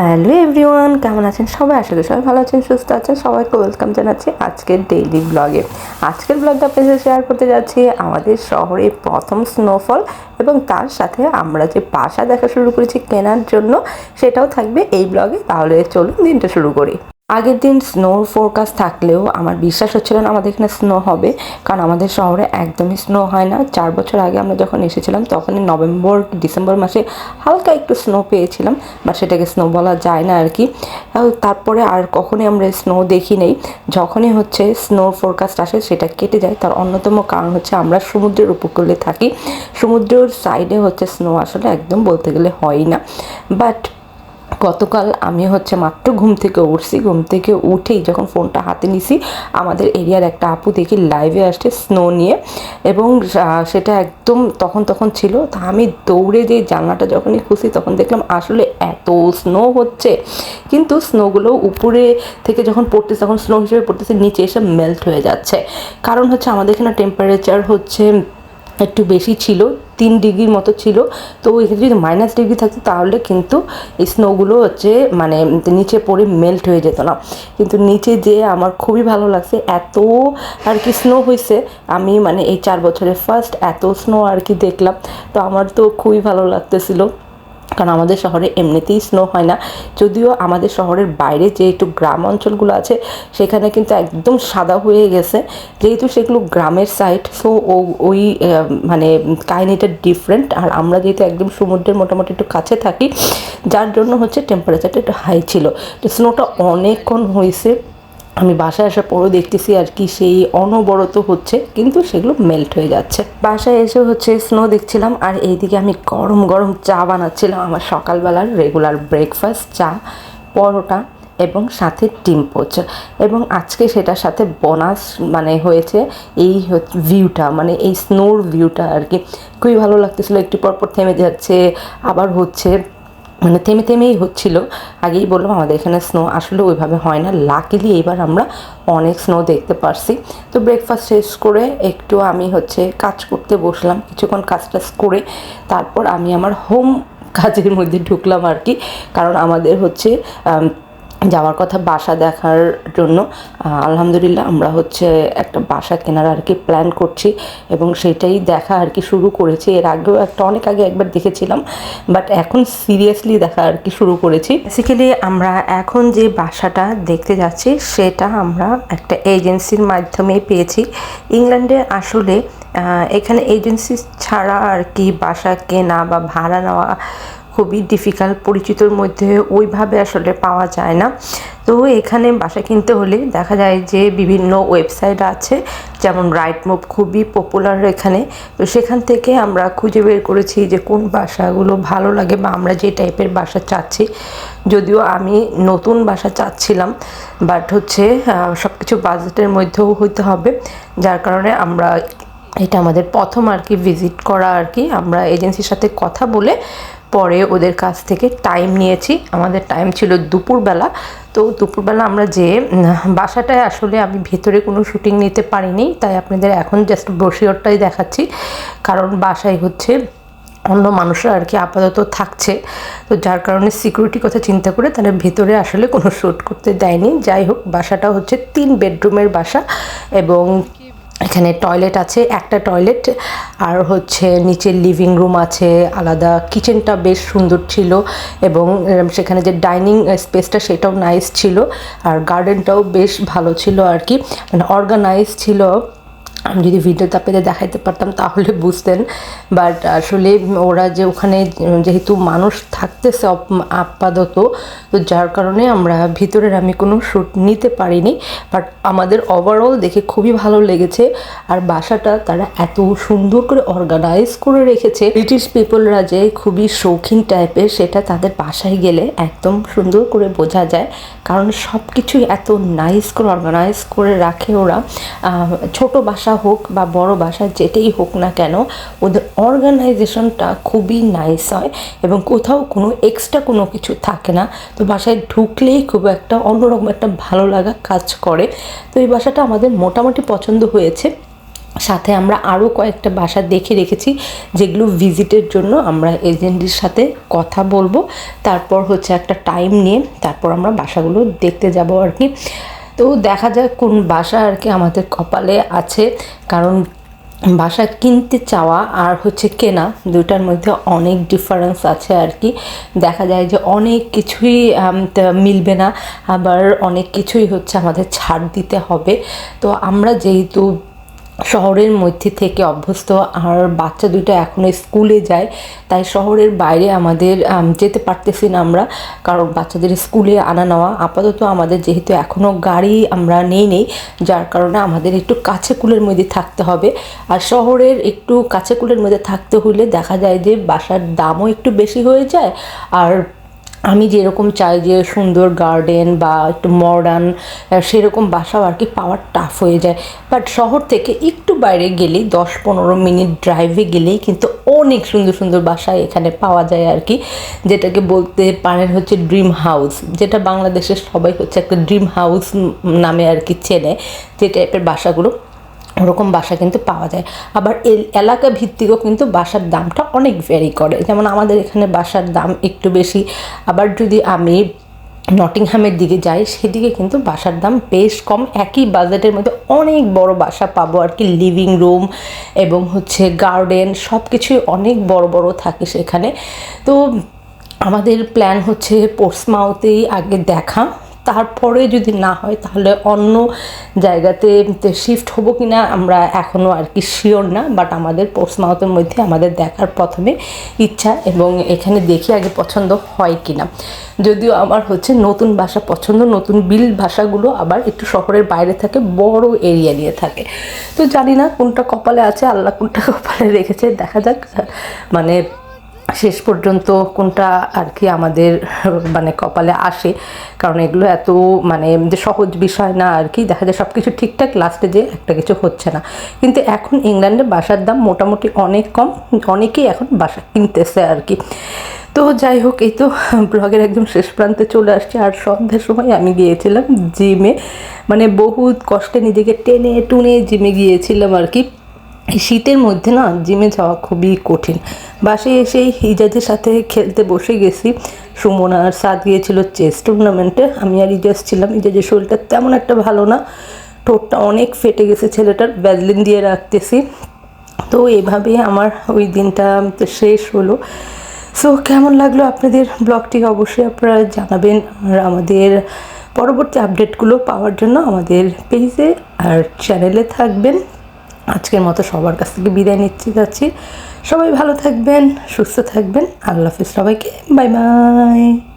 Hello everyone, কেমন আছেন সবাই? করি সবাই ভালো আছেন, সুস্থ আছেন, সবাইকে ওয়েলকাম জানাচ্ছি আজকের ডেইলি ব্লগে আজকের ব্লগটা আপনাদের শেয়ার করতে যাচ্ছি আমাদের শহরে প্রথম স্নোফল এবং তার সাথে আমরা যে বাসা দেখা শুরু করেছি কেনার জন্য, সেটাও থাকবে এই ব্লগে তাহলে চলুন দিনটা শুরু করি। আগের দিন স্নোর ফোরকাস্ট থাকলেও আমার বিশ্বাস হচ্ছিল না আমাদের এখানে স্নো হবে, কারণ আমাদের শহরে একদমই স্নো হয় না। চার বছর আগে আমরা যখন এসেছিলাম তখনই নভেম্বর, ডিসেম্বর মাসে হালকা একটু স্নো পেয়েছিলাম, বা সেটাকে স্নো বলা যায় না আর কি তারপরে আর কখনই আমরা স্নো দেখি নেই। যখনই হচ্ছে স্নোর ফোরকাস্ট আসে, সেটা কেটে যায়। তার অন্যতম কারণ হচ্ছে আমরা সমুদ্রের উপকূলে থাকি। সমুদ্রের সাইডে হচ্ছে স্নো আসলে একদম বলতে গেলে হয় না। বাট গতকাল আমি হচ্ছে মাত্র ঘুম থেকে উঠছি। ঘুম থেকে উঠেই যখন ফোনটা হাতে নিছি, আমাদের এরিয়ার একটা আপু দেখি লাইভে আসছে স্নো নিয়ে এবং সেটা একদম তখন তখন ছিল। তা আমি দৌড়ে যে জানলাটা যখনই খুশি তখন দেখলাম আসলে এত স্নো হচ্ছে। কিন্তু স্নোগুলো উপরে থেকে যখন পড়তেছে, তখন স্নো হিসেবে পড়তেছে, নিচে এসে মেল্ট হয়ে যাচ্ছে। কারণ হচ্ছে আমাদের এখানে টেম্পারেচার হচ্ছে একটু বেশি ছিল, তিন ডিগ্রির মতো ছিল। তো এখানে যদি মাইনাস ডিগ্রি থাকতো, তাহলে কিন্তু এই স্নোগুলো হচ্ছে মানে নিচে পড়ে মেল্ট হয়ে যেত না। কিন্তু নিচে যে আমার খুবই ভালো লাগছে, এত আর কি স্নো হয়েছে। আমি মানে এই চার বছরে ফার্স্ট এত স্নো আর কি দেখলাম। তো আমার তো খুবই ভালো লাগতেছিল। কারণ আমাদের শহরে এমনিতেই স্নো হয় না। যদিও আমাদের শহরের বাইরে যে একটু গ্রাম অঞ্চলগুলো আছে, সেখানে কিন্তু একদম সাদা হয়ে গেছে। যেহেতু সেগুলো গ্রামের সাইড সো ওই মানে কাহিনিটা ডিফারেন্ট আর আমরা যেহেতু একদম সমুদ্রের মোটামুটি একটু কাছে থাকি, যার জন্য হচ্ছে টেম্পারেচারটা একটু হাই ছিল। তো স্নোটা অনেকক্ষণ হয়েছে। আমি বাসায় আসার পরও দেখতেছি আর কি সেই অনবরত হচ্ছে, কিন্তু সেগুলো মেল্ট হয়ে যাচ্ছে। বাসায় এসে হচ্ছে স্নো দেখছিলাম আর এইদিকে আমি গরম গরম চা বানাচ্ছিলাম আমার সকালবেলার রেগুলার ব্রেকফাস্ট চা, পরোটা এবং সাথে ডিম পোচ। এবং আজকে সেটার সাথে বোনাস মানে হয়েছে এই ভিউটা মানে এই স্নোর ভিউটা আর কি। খুবই ভালো লাগতেছিলো, একটু পর পর থেমে যাচ্ছে, আবার হচ্ছে মানে থেমে থেমেই হচ্ছিল। আগেই বললাম আমাদের এখানে স্নো আসলে ওইভাবে হয় না। লাকিলি এবার আমরা অনেক স্নো দেখতে পারছি। তো ব্রেকফাস্ট শেষ করে একটু আমি হচ্ছে কাজ করতে বসলাম, কিছুক্ষণ কাজ টাজ করে তারপর আমি আমার হোম কাজের মধ্যে ঢুকলাম আর কি। কারণ আমাদের হচ্ছে যাওয়ার কথা বাসা দেখার জন্য। আলহামদুলিল্লাহ আমরা হচ্ছে একটা বাসা কেনার আর কি প্ল্যান করছি এবং সেটাই দেখা আর কি শুরু করেছি। এর আগেও একটা অনেক আগে একবার দেখেছিলাম বাট এখন সিরিয়াসলি দেখা আর কি শুরু করেছি। বেসিক্যালি আমরা এখন যে বাসাটা দেখতে যাচ্ছি, সেটা আমরা একটা এজেন্সির মাধ্যমে পেয়েছি। ইংল্যান্ডে আসলে এখানে এজেন্সি ছাড়া আর কি বাসা কেনা বা ভাড়া নেওয়া খুবই ডিফিকাল্ট পরিচিতর মধ্যে ওইভাবে আসলে পাওয়া যায় না। তো এখানে বাসা কিনতে হলে দেখা যায় যে বিভিন্ন ওয়েবসাইট আছে, যেমন রাইট মুভ খুবই পপুলার এখানে। তো সেখান থেকে আমরা খুঁজে বের করেছি যে কোন বাসাগুলো ভালো লাগে বা আমরা যে টাইপের বাসা চাচ্ছি। যদিও আমি নতুন বাসা চাচ্ছিলাম বাট হচ্ছে সব কিছু বাজেটের মধ্যেও হইতে হবে। যার কারণে আমরা এটা আমাদের প্রথম আর কি ভিজিট করা আর কি। আমরা এজেন্সির সাথে কথা বলে পরে ওদের কাছ থেকে টাইম নিয়েছি। আমাদের টাইম ছিল দুপুরবেলা। তো দুপুরবেলা আমরা যে বাসাটায় আসলে আমি ভেতরে কোনো শুটিং নিতে পারিনি। তাই আপনাদের এখন জাস্ট ব্রোশিওরটাই দেখাচ্ছি। কারণ বাসায় হচ্ছে অন্য মানুষরা আর কি আপাতত থাকছে। তো যার কারণে সিকিউরিটি কথা চিন্তা করে তারা ভেতরে আসলে কোনো শ্যুট করতে দেয়নি। যাই হোক, বাসাটা হচ্ছে তিন বেডরুমের বাসা এবং এখানে টয়লেট আছে, একটা টয়লেট আর হচ্ছে নিচের লিভিং রুম আছে, আলাদা কিচেনটা বেশ সুন্দর ছিল এবং সেখানে যে ডাইনিং স্পেসটা সেটাও নাইস ছিল, আর গার্ডেনটাও বেশ ভালো ছিল আর কি। মানে অর্গানাইজ ছিল আমি যদি ভিডিওতে আপনাদের দেখাইতে পারতাম তাহলে বুঝতেন। বাট আসলে ওরা যে ওখানে যেহেতু মানুষ থাকতেছে আপাতত, তো যার কারণে আমরা ভিতরের আমি কোনো শ্যুট নিতে পারিনি। বাট আমাদের ওভারঅল দেখে খুবই ভালো লেগেছে। আর বাসাটা তারা এত সুন্দর করে অর্গানাইজ করে রেখেছে। ব্রিটিশ পিপলরা যে খুবই শৌখিন টাইপের সেটা তাদের বাসায় গেলে একদম সুন্দর করে বোঝা যায়। কারণ সব কিছুই এত নাইস করে অর্গানাইজ করে রাখে ওরা। ছোট বাসা হোক বা বড় বাসা যেটাই হোক না কেন, ওদের অর্গানাইজেশনটা খুবই নাইস হয় এবং কোথাও কোনো এক্সট্রা কোনো কিছু থাকে না। তো বাসায় ঢুকলেই খুব একটা অন্যরকম একটা ভালো লাগা কাজ করে। তো এই বাসাটা আমাদের মোটামুটি পছন্দ হয়েছে। সাথে আমরা আরও কয়েকটা বাসা দেখে রেখেছি, যেগুলো ভিজিটের জন্য আমরা এজেন্টের সাথে কথা বলব। তারপর হচ্ছে একটা টাইম নিয়ে, তারপর আমরা বাসাগুলো দেখতে যাব আর কি। তো দেখা যাক কোন বাসা আর কি আমাদের কপালে আছে। কারণ বাসা কিনতে চাওয়া আর হচ্ছে কেনা দুটার মধ্যে অনেক ডিফারেন্স আছে আর কি। দেখা যায় যে অনেক কিছুই মিলবে না। আবার অনেক কিছুই হচ্ছে আমাদের ছাড় দিতে হবে। তো আমরা যেহেতু শহরের মধ্যে থেকে অভ্যস্ত। আর বাচ্চা দুটো এখনও স্কুলে যায়। তাই শহরের বাইরে আমাদের যেতে পারতেছি না আমরা। কারণ বাচ্চাদের স্কুলে আনা নেওয়া আপাতত আমাদের যেহেতু এখনও গাড়ি আমরা নেই নেই, যার কারণে আমাদের একটু কাছে কুলের মধ্যে থাকতে হবে। আর শহরের একটু কাছে কুলের মধ্যে থাকতে হলে দেখা যায় যে বাসার দামও একটু বেশি হয়ে যায়। আর আমি যেরকম চাই যে সুন্দর গার্ডেন বা একটু মডার্ন সেরকম বাসাও আর কি পাওয়ার টাফ হয়ে যায়। বাট শহর থেকে একটু বাইরে গেলেই দশ পনেরো মিনিট ড্রাইভে গেলেই কিন্তু অনেক সুন্দর সুন্দর বাসা এখানে পাওয়া যায় আর কি। যেটাকে বলতে পারেন হচ্ছে ড্রিম হাউস যেটা বাংলাদেশের সবাই হচ্ছে একটা ড্রিম হাউস নামে আর কি চেনে, যে টাইপের বাসাগুলো। ওরকম বাসা কিন্তু পাওয়া যায়। আবার এল- এলাকা ভিত্তিকও কিন্তু বাসার দামটা অনেক ভ্যারি করে। যেমন আমাদের এখানে বাসার দাম একটু বেশি। আবার যদি আমি নটিংহামের দিকে যাই, সেদিকে কিন্তু বাসার দাম বেশ কম। একই বাজেটের মধ্যে অনেক বড় বাসা পাবো আর কি। লিভিং রুম এবং হচ্ছে গার্ডেন সব কিছুই অনেক বড় বড় থাকে সেখানে। তো আমাদের প্ল্যান হচ্ছে পোর্টসমাউথেই আগে দেখা। তারপরে যদি না হয় তাহলে অন্য জায়গাতে শিফট হব কি না আমরা এখনও আর কি শিওর না বাট আমাদের পোস্টমাউথের মধ্যে আমাদের দেখার প্রথমে ইচ্ছা এবং এখানে দেখি আগে পছন্দ হয় কি না যদিও আমার হচ্ছে নতুন ভাষা পছন্দ, নতুন বিল ভাষাগুলো আবার একটু শহরের বাইরে থাকে, বড় এরিয়া নিয়ে থাকে। তো জানি না কোনটা কপালে আছে, আল্লাহ কোনটা কপালে রেখেছে, দেখা যাক। মানে শেষ পর্যন্ত কোনটা আর কি আমাদের মানে কপালে আসে। কারণ এগুলো এত মানে যে সহজ বিষয় না আর কি। দেখা যায় সব কিছু ঠিকঠাক লাস্টে যে একটা কিছু হচ্ছে না। কিন্তু এখন ইংল্যান্ডে বাসার দাম মোটামুটি অনেক কম। অনেকেই এখন বাসা কিনতেছে আর কি। তো যাই হোক, এই তো ব্লগের একদম শেষ প্রান্তে চলে আসছে। আর সন্ধ্যার সময় আমি গিয়েছিলাম জিমে। মানে বহুত কষ্টে নিজেকে টেনে টুনে জিমে গিয়েছিলাম আর কি। এই শীতের মধ্যে না জিমে যাওয়া খুবই কঠিন। বাসে এসেই ইজাজের সাথে খেলতে বসে গেছি। সুমন আর সাদ গিয়েছিল চেস টুর্নামেন্টে আমি আর ইজাজ ছিলাম। ইজাজের শরীরটা তেমন একটা ভালো না। ঠোঁটটা অনেক ফেটে গেছে ছেলেটার ব্যাজলিন দিয়ে রাখতেছি। তো এভাবে আমার ওই দিনটা শেষ হলো। সো কেমন লাগল আপনাদের ব্লগটি? অবশ্যই আপনারা জানাবেন। আর আমাদের পরবর্তী আপডেটগুলো পাওয়ার জন্য আমাদের পেজে আর চ্যানেলে থাকবেন। আজকের মতো সবার কাছ থেকে বিদায় নিচ্ছি, যাচ্ছি। সবাই ভালো থাকবেন, সুস্থ থাকবেন। আল্লাহ হাফিজ সবাইকে। Bye bye.